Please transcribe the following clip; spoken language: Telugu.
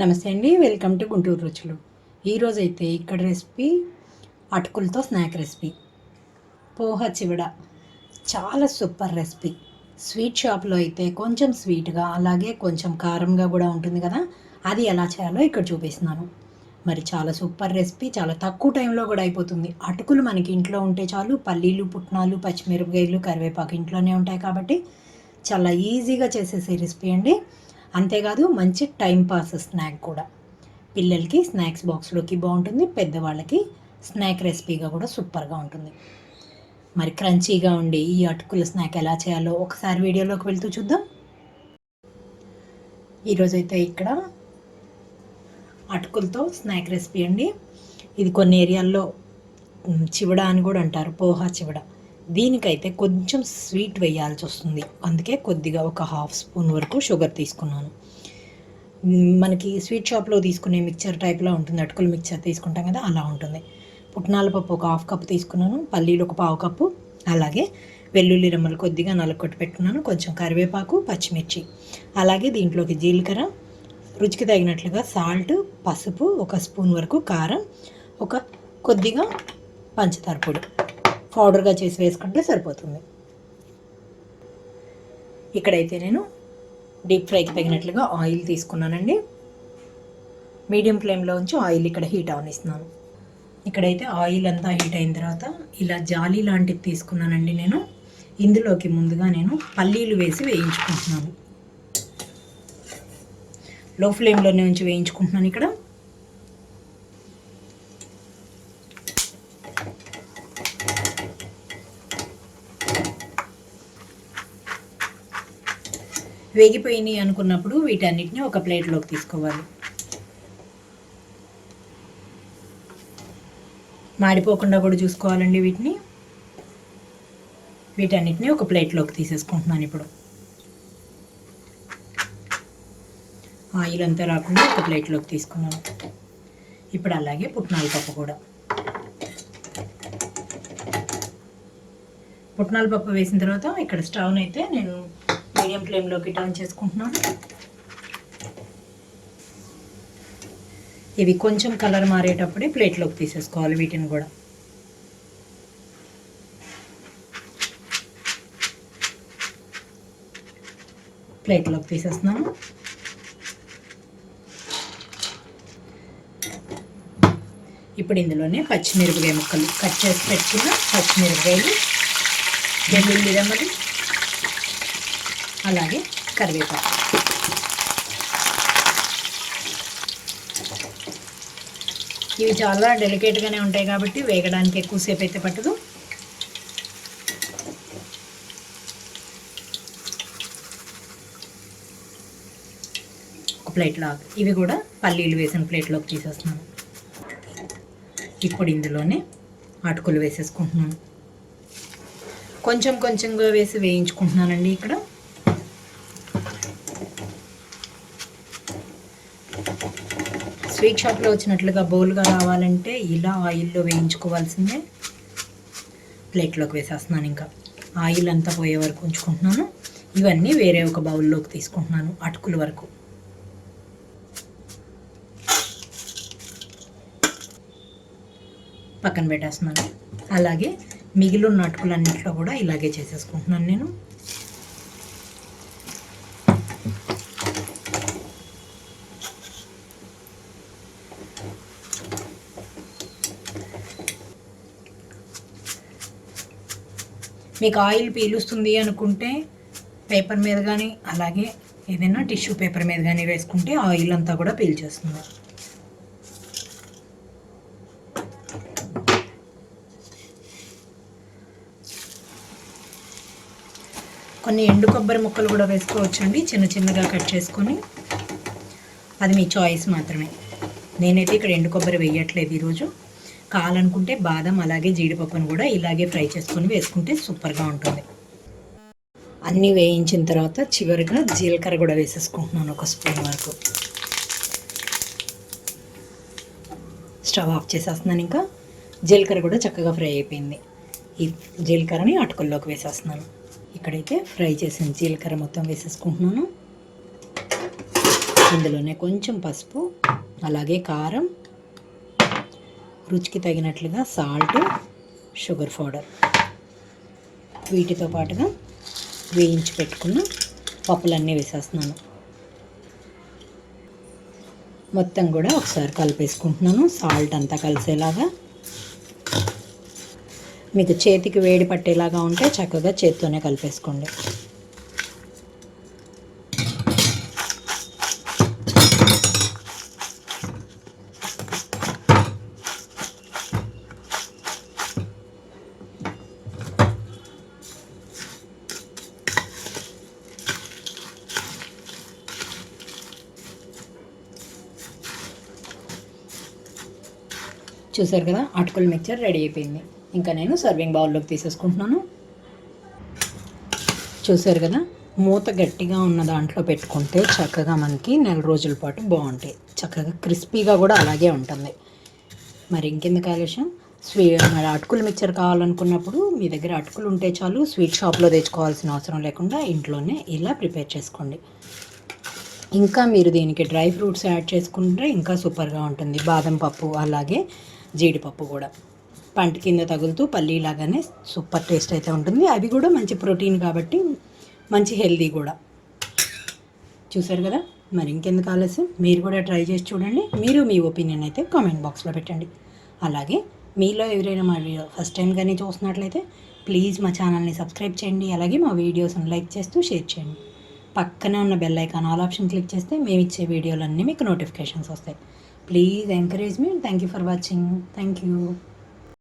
నమస్తే అండి వెల్కమ్ టు గుంటూరు రుచులు. ఈరోజు అయితే ఇక్కడ రెసిపీ అటుకులతో స్నాక్ రెసిపీ. పోహ చివడ. చాలా సూపర్ రెసిపీ. స్వీట్ షాప్లో అయితే కొంచెం స్వీట్గా అలాగే కొంచెం కారంగా కూడా ఉంటుంది కదా అది ఎలా చేయాలో ఇక్కడ చూపిస్తున్నాను. మరి చాలా సూపర్ రెసిపీ చాలా తక్కువ టైంలో కూడా అయిపోతుంది. అటుకులు మనకి ఇంట్లో ఉంటే చాలు పల్లీలు పుట్నాలు పచ్చిమిరపకాయలు కరివేపాకు ఇంట్లోనే ఉంటాయి కాబట్టి చాలా ఈజీగా చేసేసే రెసిపీ అండి. అంతేకాదు మంచి టైం పాస్ స్నాక్ కూడా. పిల్లలకి స్నాక్స్ బాక్స్లోకి బాగుంటుంది పెద్దవాళ్ళకి స్నాక్ రెసిపీగా కూడా సూపర్గా ఉంటుంది. మరి క్రంచీగా ఉండి ఈ అటుకుల స్నాక్ ఎలా చేయాలో ఒకసారి వీడియోలోకి వెళ్తూ చూద్దాం. ఈరోజైతే ఇక్కడ అటుకులతో స్నాక్ రెసిపీ అండి. ఇది కొన్ని ఏరియాల్లో చివడ అని కూడా అంటారు పోహా చివడ. దీనికైతే కొంచెం స్వీట్ వేయాల్సి వస్తుంది. అందుకే కొద్దిగా ఒక హాఫ్ స్పూన్ వరకు షుగర్ తీసుకున్నాను. మనకి స్వీట్ షాప్లో తీసుకునే మిక్చర్ టైప్లో ఉంటుంది. అటుకుల మిక్చర్ తీసుకుంటాం కదా అలా ఉంటుంది. పుట్నాల పప్పు ఒక హాఫ్ కప్ తీసుకున్నాను. పల్లీలు ఒక పావు కప్పు. అలాగే వెల్లుల్లి రెమ్మలు కొద్దిగా నలకొట్టి పెట్టుకున్నాను. కొంచెం కరివేపాకు పచ్చిమిర్చి. అలాగే దీంట్లోకి జీలకర్ర రుచికి తగినట్లుగా సాల్ట్ పసుపు ఒక స్పూన్ వరకు కారం ఒక కొద్దిగా పంచదార పొడి. పౌడర్గా చేసి వేసుకుంటే సరిపోతుంది. ఇక్కడైతే నేను డీప్ ఫ్రైకి తగినట్లుగా ఆయిల్ తీసుకున్నానండి. మీడియం ఫ్లేమ్లో ఉంచి ఆయిల్ ఇక్కడ హీట్ అవనిస్తున్నాను. ఇక్కడైతే ఆయిల్ అంతా హీట్ అయిన తర్వాత ఇలా జాలి లాంటిది తీసుకున్నానండి నేను. ఇందులోకి ముందుగా నేను పల్లీలు వేసి వేయించుకుంటున్నాను. లో ఫ్లేమ్లోనే ఉంచి వేయించుకుంటున్నాను ఇక్కడ. వేగిపోయినాయి అనుకున్నప్పుడు వీటన్నిటిని ఒక ప్లేట్లోకి తీసుకోవాలి. మాడిపోకుండా కూడా చూసుకోవాలండి వీటిని. వీటన్నిటిని ఒక ప్లేట్లోకి తీసేసుకుంటున్నాను ఇప్పుడు. ఆయిల్ అంతా రాకుండా ఒక ప్లేట్లోకి తీసుకున్నాను. ఇప్పుడు అలాగే పుట్నాల పప్పు కూడా. పుట్నాల పప్పు వేసిన తర్వాత ఇక్కడ స్టవ్ అయితే నేను మీడియం ఫ్లేమ్లోకి టర్న్ చేసుకుంటున్నాను. ఇవి కొంచెం కలర్ మారేటప్పుడే ప్లేట్లోకి తీసేసుకోవాలి వీటిని కూడా. ప్లేట్లోకి తీసేస్తున్నాను. ఇప్పుడు ఇందులోనే పచ్చిమిరపకాయ ముక్కలు. కట్ చేసి పెట్టుకున్న పచ్చిమిరపకాయలు వెల్లుల్లి రెమ్మలు అలాగే కరివేపాకు. ఇవి చాలా డెలికేట్గానే ఉంటాయి కాబట్టి వేగడానికి ఎక్కువసేపు అయితే పట్టదు. ఒక ప్లేట్లో ఇవి కూడా పల్లీలు వేసిన ప్లేట్లోకి తీసేస్తున్నాను. ఇప్పుడు ఇందులోనే అటుకులు వేసేసుకుంటున్నాను. కొంచెం కొంచెంగా వేసి వేయించుకుంటున్నానండి ఇక్కడ. స్వీట్ షాప్లో వచ్చినట్లుగా బౌల్గా రావాలంటే ఇలా ఆయిల్లో వేయించుకోవాల్సిందే. ప్లేట్లోకి వేసేస్తున్నాను ఇంకా. ఆయిల్ అంతా పోయే వరకు ఉంచుకుంటున్నాను. ఇవన్నీ వేరే ఒక బౌల్లోకి తీసుకుంటున్నాను అటుకుల వరకు. పక్కన పెట్టేస్తున్నాను. అలాగే మిగిలిన అటుకులన్నింటిలో కూడా ఇలాగే చేసేసుకుంటున్నాను నేను. మీకు ఆయిల్ పీలుస్తుంది అనుకుంటే పేపర్ మీద కానీ అలాగే ఏదైనా టిష్యూ పేపర్ మీద కానీ వేసుకుంటే ఆయిల్ అంతా కూడా పీల్చేస్తుంది. కొన్ని ఎండు కొబ్బరి ముక్కలు కూడా వేసుకోవచ్చండి. చిన్న చిన్నగా కట్ చేసుకొని అది మీ చాయిస్ మాత్రమే. నేనైతే ఇక్కడ ఎండు కొబ్బరి వేయట్లేదు ఈరోజు. కావాలనుకుంటే బాదం అలాగే జీడిపప్పును కూడా ఇలాగే ఫ్రై చేసుకొని వేసుకుంటే సూపర్గా ఉంటుంది. అన్నీ వేయించిన తర్వాత చివరిగా జీలకర్ర కూడా వేసేసుకుంటున్నాను ఒక స్పూన్ వరకు. స్టవ్ ఆఫ్ చేసేస్తున్నాను ఇంకా. జీలకర్ర కూడా చక్కగా ఫ్రై అయిపోయింది. ఈ జీలకర్రని అటుకుల్లోకి వేసేస్తున్నాను. ఇక్కడైతే ఫ్రై చేసిన జీలకర్ర మొత్తం వేసేసుకుంటున్నాను. ఇందులోనే కొంచెం పసుపు అలాగే కారం రుచికి తగినట్లుగా సాల్ట్ షుగర్ పౌడర్ వీటితో పాటుగా వేయించి పెట్టుకున్న పప్పులన్నీ వేసేస్తున్నాను. మొత్తం కూడా ఒకసారి కలిపేసుకుంటున్నాను. సాల్ట్ అంతా కలిసేలాగా. మీకు చేతికి వేడి పట్టేలాగా ఉంటే చక్కగా చేత్తోనే కలిపేసుకోండి. చూసారు కదా అటుకుల మిక్చర్ రెడీ అయిపోయింది. ఇంకా నేను సర్వింగ్ బౌల్లోకి తీసేసుకుంటున్నాను. చూసారు కదా మూత గట్టిగా ఉన్న దాంట్లో పెట్టుకుంటే చక్కగా మనకి నెల రోజుల పాటు బాగుంటాయి. చక్కగా క్రిస్పీగా కూడా అలాగే ఉంటుంది. మరి ఇంకెందుకు ఆలస్యం స్వీ మరి అటుకులు మిక్చర్ కావాలనుకున్నప్పుడు మీ దగ్గర అటుకులు ఉంటే చాలు స్వీట్ షాప్లో తెచ్చుకోవాల్సిన అవసరం లేకుండా ఇంట్లోనే ఇలా ప్రిపేర్ చేసుకోండి. ఇంకా మీరు దీనికి డ్రై ఫ్రూట్స్ యాడ్ చేసుకుంటే ఇంకా సూపర్గా ఉంటుంది. బాదం పప్పు అలాగే జీడిపప్పు కూడా. పంట కింద తగులుతూ పల్లీలాగానే సూపర్ టేస్ట్ అయితే ఉంటుంది. అవి కూడా మంచి ప్రోటీన్ కాబట్టి మంచి హెల్దీ కూడా. చూసారు కదా? మరి ఇంకెందుకు ఆలస్యం? మీరు కూడా ట్రై చేసి చూడండి. మీరు మీ ఒపీనియన్ అయితే కామెంట్ బాక్స్లో పెట్టండి. అలాగే మీలో ఎవరైనా మా వీడియో ఫస్ట్ టైం కానీ చూస్తున్నట్లయితే ప్లీజ్ మా ఛానల్ని సబ్స్క్రైబ్ చేయండి. అలాగే మా వీడియోస్ని లైక్ చేస్తూ షేర్ చేయండి. పక్కనే ఉన్న bell icon all option click చేస్తే మేము ఇచ్చే వీడియోలన్నీ మీకు నోటిఫికేషన్స్ వస్తాయి. Please encourage me. Thank you for watching. Thank you.